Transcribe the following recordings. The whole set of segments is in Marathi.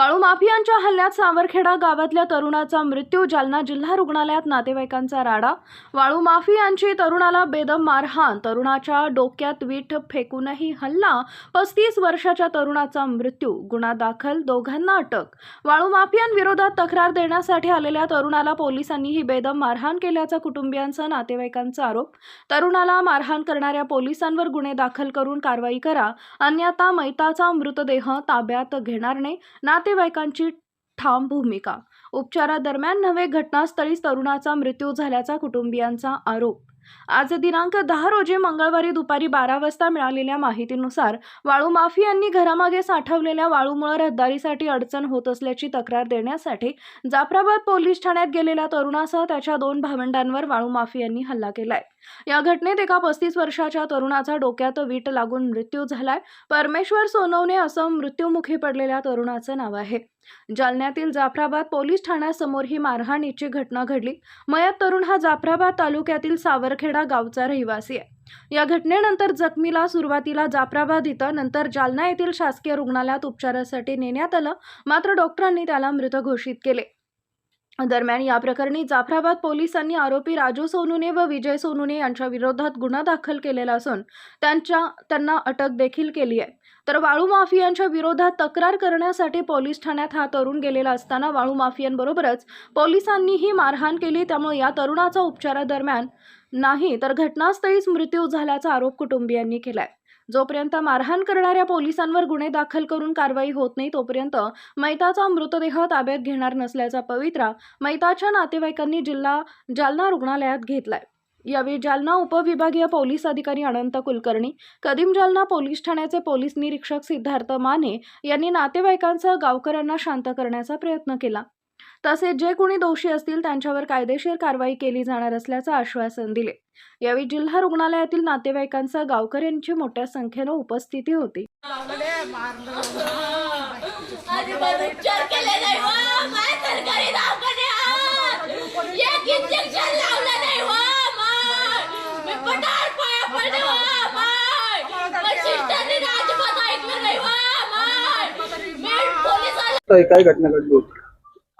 वाळू माफियांच्या हल्ल्यात सावरखेडा गावातल्या तरुणाचा मृत्यू जालना जिल्हा रुग्णालयात नातेवाईकांचा राडा. वाळू माफियांची तरुणाला बेदम मारहाण तरुणाच्या डोक्यात वीठ फेकूनही हल्ला पस्तीस वर्षाच्या तरुणाचा मृत्यू गुन्हा दाखल दोघांना अटक. वाळू माफियांविरोधात तक्रार देण्यासाठी आलेल्या तरुणाला पोलिसांनी ही बेदम मारहाण केल्याचा कुटुंबियांचा नातेवाईकांचा आरोप. तरुणाला मारहाण करणाऱ्या पोलिसांवर गुन्हे दाखल करून कारवाई करा. अन्यथा मैताचा मृतदेह ताब्यात घेणार नाही. नातेवाईकांची ठाम भूमिका. उपचारादरम्यान नव्हे घटनास्थळीच तरुणाचा मृत्यू झाल्याचा कुटुंबियांचा आरोप आज दिनांक दहा रोजी मंगळवारी दुपारी बारा वाजता मिळालेल्या माहितीनुसार वाळू माफियांनी घरामागे साठवलेल्या वाळूमुळे रहदारीसाठी अडचण होत असल्याची तक्रार देण्यासाठी जाफराबाद पोलीस ठाण्यात गेलेल्या तरुणासह त्याच्या दोन भावंडांवर वाळू माफियांनी हल्ला केलाय. या घटनेत एका पस्तीस वर्षाच्या तरुणाचा डोक्यात वीट लागून मृत्यू झालाय. परमेश्वर सोनवणे असं मृत्यूमुखी पडलेल्या तरुणाचं नाव आहे. जालन्यातील जाफराबाद पोलीस ठाण्यासमोर ही मारहाणीची घटना घडली. मयत तरुण हा जाफराबाद तालुक्यातील सावरखेडा गावचा रहिवासी आहे. या घटनेनंतर जखमीला सुरुवातीला जाफराबाद इथं नंतर जालना येथील शासकीय रुग्णालयात उपचारासाठी नेण्यात आलं. मात्र डॉक्टरांनी त्याला मृत घोषित केले. दरम्यान या प्रकरणी जाफराबाद पोलिसांनी आरोपी राजू सोनुने व विजय सोनुने यांच्या विरोधात गुन्हा दाखल केलेला असून त्यांच्या त्यांना अटक देखील केली आहे. तर वाळू माफियांच्या विरोधात तक्रार करण्यासाठी पोलीस ठाण्यात हा तरुण गेलेला असताना वाळू माफियांबरोबरच पोलिसांनीही मारहाण केली त्यामुळे या तरुणाचा उपचारादरम्यान नाही तर घटनास्थळीच मृत्यू झाल्याचा आरोप कुटुंबियांनी केलाय. जोपर्यंत मारहाण करणाऱ्या पोलिसांवर गुन्हे दाखल करून कारवाई होत नाही तोपर्यंत मैताचा मृतदेह ताब्यात घेणार नसल्याचा पवित्रा मैताच्या नातेवाईकांनी जिल्हा जालना रुग्णालयात घेतलाय. यावेळी जालना उपविभागीय पोलीस अधिकारी अनंत कुलकर्णी कदीम जालना पोलीस ठाण्याचे पोलीस निरीक्षक सिद्धार्थ माने यांनी नातेवाईकांसह गावकऱ्यांना शांत करण्याचा प्रयत्न केला. तसेच जे कोणी दोषी असतील त्यांच्यावर कायदेशीर कारवाई केली जाणार असल्याचं आश्वासन दिले. यावेळी जिल्हा रुग्णालयातील नातेवाईकांसह गावकऱ्यांची मोठ्या संख्येनं उपस्थिती होती अजिबात उपचार केले नाही हो माय सरकारी दवाखान्यात एक इंजेक्शन लावलं नाही हो माय मी पटार पाया पडले हो माय पण सिस्टरने अजिबात ऐकलं नाही हो माय मी काय घटना घडली होती?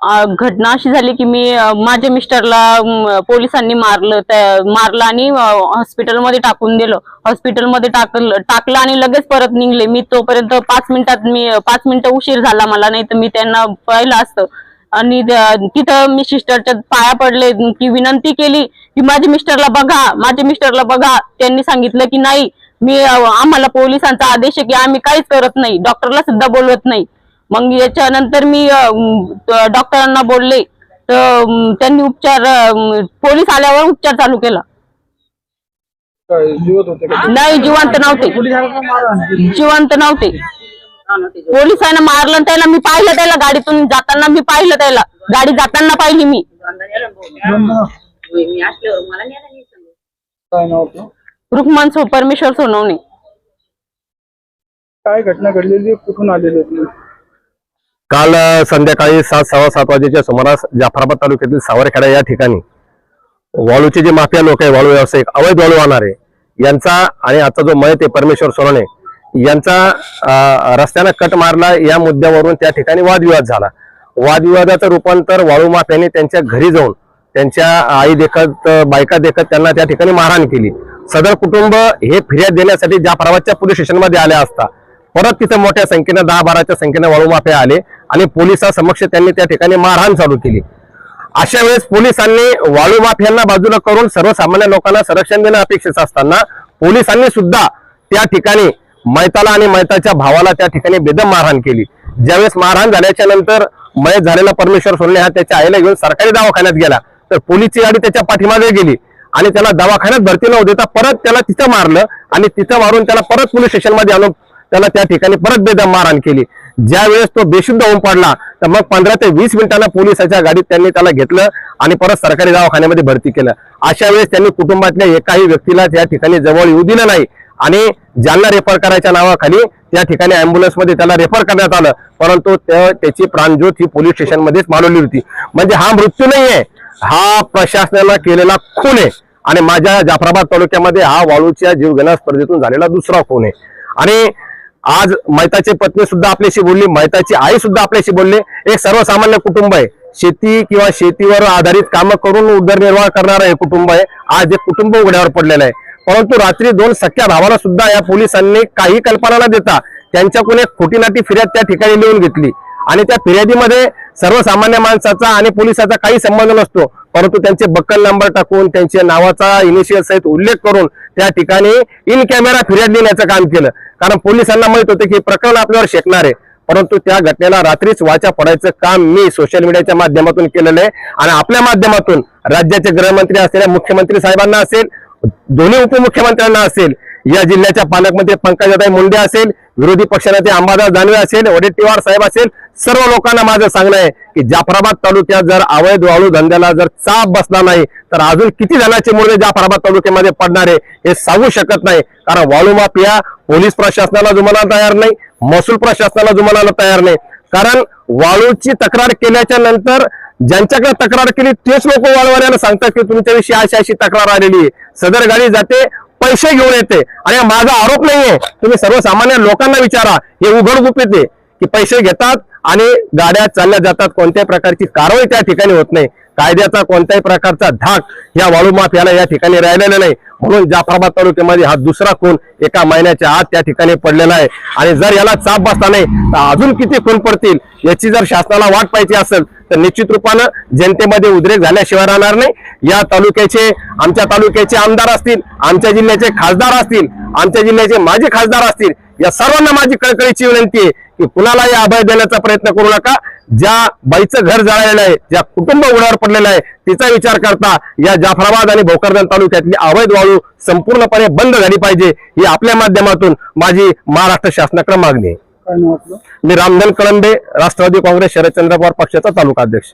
अ, घटना अशी झाली की मी अ, माझ्या मिस्टरला म, पोलिसांनी मारलं त्या- मारलं आणि अ, हॉस्पिटलमध्ये टाकून दिलं. हॉस्पिटलमध्ये टाकलं टाकलं आणि लगेच परत निघले. मी तोपर्यंत पाच मिनिटात मी पाच मिनिटं उशीर झाला मला नाही तर मी त्यांना पाहिलं असतं. आणि तिथं मी सिस्टरच्या पाया पडले की विनंती केली की माझ्या मिस्टरला बघा माझ्या मिस्टरला बघा. त्यांनी सांगितलं की नाही मी अ, आम्हाला पोलिसांचा आदेश आहे की आम्ही काहीच करत नाही. डॉक्टरला सुद्धा बोलवत नाही. मग याच्यानंतर मी डॉक्टरांना बोलले तर त्यांनी उपचार पोलीस आल्यावर उपचार चालू केला. नाही जिवंत नव्हते. जिवंत नव्हते. पोलिसांना मारलं त्याला मी पाहिलं त्याला गाडीतून जाताना मी पाहिलं त्याला. गाडी जाताना पाहिली मी. रुक्मान सो परमेश्वर सोनवणे. काय घटना घडलेली कुठून आलेली काल संध्याकाळी सात सव्वा सात वाजेच्या सुमारास जाफराबाद तालुक्यातील सावरखेडा या ठिकाणी वाळूचे जे माफिया लोक आहे वाळू व्यावसायिक अवैध वाळू वाहणारे यांचा आणि आता जो मयत आहे परमेश्वर सोनवणे यांचा रस्त्यानं कट मारला या मुद्द्यावरून त्या ठिकाणी वादविवाद झाला. वादविवादाचं रूपांतर वाळू माफ्याने त्यांच्या घरी जाऊन त्यांच्या आई देखत बायका देखत त्यांना त्या ठिकाणी मारहाण केली. सदर कुटुंब हे फिर्याद देण्यासाठी जाफराबादच्या पोलीस स्टेशनमध्ये आले असता परत तिथे मोठ्या संख्येनं दहा बाराच्या संख्येने वाळू माफिया आले. आणि पोलिसांसमक्ष त्यांनी त्या ठिकाणी मारहाण चालू केली. अशा वेळेस पोलिसांनी वाळू माफियांना बाजूला करून सर्वसामान्य लोकांना संरक्षण देणं अपेक्षित असताना पोलिसांनी सुद्धा त्या ठिकाणी मैताला आणि मैताच्या भावाला त्या ठिकाणी बेदम मारहाण केली. ज्यावेळेस मारहाण झाल्याच्यानंतर मयत झालेला परमेश्वर सोनले हा त्याच्या आईला घेऊन सरकारी दवाखान्यात गेला. तर पोलीसची गाडी त्याच्या पाठीमागे गेली आणि त्याला दवाखान्यात भरती न देता परत त्याला तिथं मारलं आणि तिथं मारून त्याला परत पोलीस स्टेशनमध्ये आणून त्याला त्या ठिकाणी परत बेदम मारहाण केली. ज्या वेळेस तो बेशुद्ध होऊन पडला तर मग पंधरा ते वीस मिनिटांना पोलिसाच्या गाडीत त्यांनी त्याला घेतलं आणि परत सरकारी दवाखान्यामध्ये भरती केलं. अशा वेळेस त्यांनी कुटुंबातल्या एकाही व्यक्तीला त्या ठिकाणी जवळ येऊ दिलं नाही. आणि ज्यांना रेफर करायच्या नावाखाली त्या ठिकाणी अँब्युलन्समध्ये त्याला रेफर करण्यात आलं. परंतु त्याची प्राणज्योत ही पोलीस स्टेशनमध्येच मालवली होती. म्हणजे हा मृत्यू नाहीये. हा प्रशासनाला केलेला खून आहे. आणि माझ्या जाफराबाद तालुक्यामध्ये हा वाळूच्या जीवघेणा स्पर्धेतून झालेला दुसरा खून आहे. आणि आज मैताची पत्नी सुद्धा आपल्याशी बोलली मैताची आई सुद्धा आपल्याशी बोलले. एक सर्वसामान्य कुटुंब आहे. शेती किंवा शेतीवर आधारित कामं करून उदरनिर्वाह करणारं हे कुटुंब आहे. आज एक कुटुंब उघड्यावर पडलेलं आहे. परंतु रात्री दोन सख्या भावाला सुद्धा या पोलिसांनी काही कल्पना न देता त्यांच्याकडून एक खोटीनाटी फिर्याद त्या ठिकाणी लिहून घेतली. आणि त्या फिर्यादीमध्ये सर्वसामान्य माणसाचा आणि पोलिसाचा काही संबंध नसतो. परंतु त्यांचे बक्कल नंबर टाकून त्यांच्या नावाचा इनिशियल सहित उल्लेख करून त्या ठिकाणी इन कॅमेरा फिर्याद देण्याचं काम केलं. कारण पोलिसांना माहीत होतं की प्रकरण आपल्यावर शेकणार आहे. परंतु त्या घटनेला रात्रीच वाचा पडायचं काम मी सोशल मीडियाच्या माध्यमातून केलेलं आहे. आणि आपल्या माध्यमातून राज्याचे गृहमंत्री असलेल्या मुख्यमंत्री साहेबांना असेल दोन्ही उपमुख्यमंत्र्यांना असेल या जिल्ह्याच्या पालकमंत्री पंकजाताई मुंडे असेल विरोधी पक्षनेते अंबादास दानवे असेल वडेट्टीवार साहेब असेल सर्व लोकांना माझं सांगणं आहे की जाफराबाद तालुक्यात जर अवैध वाळू धंद्याला जर चाप बसला नाही तर अजून किती जणांचे मुर्दे जाफराबाद तालुक्यामध्ये पडणार आहे हे सांगू शकत नाही. कारण वाळू माफिया पोलीस प्रशासनाला जुमाला तयार नाही महसूल प्रशासनाला जुमाला तयार नाही. कारण वाळूची तक्रार केल्याच्यानंतर ज्यांच्याकडे तक्रार केली तेच लोक वाळवाल्याला सांगतात की तुमच्याविषयी अशी अशी तक्रार आलेली आहे. सदर गाडी जाते पैसे घेऊन येते. आणि माझा आरोप नाहीये. तुम्ही सर्वसामान्य लोकांना विचारा. हे उघड गुप येते. की पैसे घेतात आणि गाड्या चालल्या जातात. कोणत्याही प्रकारची कारवाई त्या ठिकाणी होत नाही. कायद्याचा कोणत्याही प्रकारचा धाक या वाळू माफियाला या ठिकाणी राहिलेला नाही. म्हणून जाफराबाद तालुक्यामध्ये हा दुसरा खून एका महिन्याच्या आत त्या ठिकाणी पडलेला आहे. आणि जर याला चाप बसला नाही तर अजून किती खून पडतील याची जर शासनाला वाट पाहिजे असेल तर निश्चित रूपानं जनतेमध्ये उद्रेक झाल्याशिवाय राहणार नाही. या तालुक्याचे आमच्या तालुक्याचे आमदार असतील आमच्या जिल्ह्याचे खासदार असतील आमच्या जिल्ह्याचे माजी खासदार असतील या सर्वांना माझी कळकळीची विनंती आहे की कुणालाही अभय देण्याचा प्रयत्न करू नका. ज्या बाईचं घर जळालेलं आहे ज्या कुटुंब उघड्यावर पडलेलं आहे तिचा विचार करता या जाफराबाद आणि भोकरदन तालुक्यातली अवैध वाळू संपूर्णपणे बंद झाली पाहिजे ही आपल्या माध्यमातून माझी महाराष्ट्र शासनाकडे मागणी आहे. मी रामधन कळंबे राष्ट्रवादी काँग्रेस शरदचंद्र पवार पक्षाचा तालुका अध्यक्ष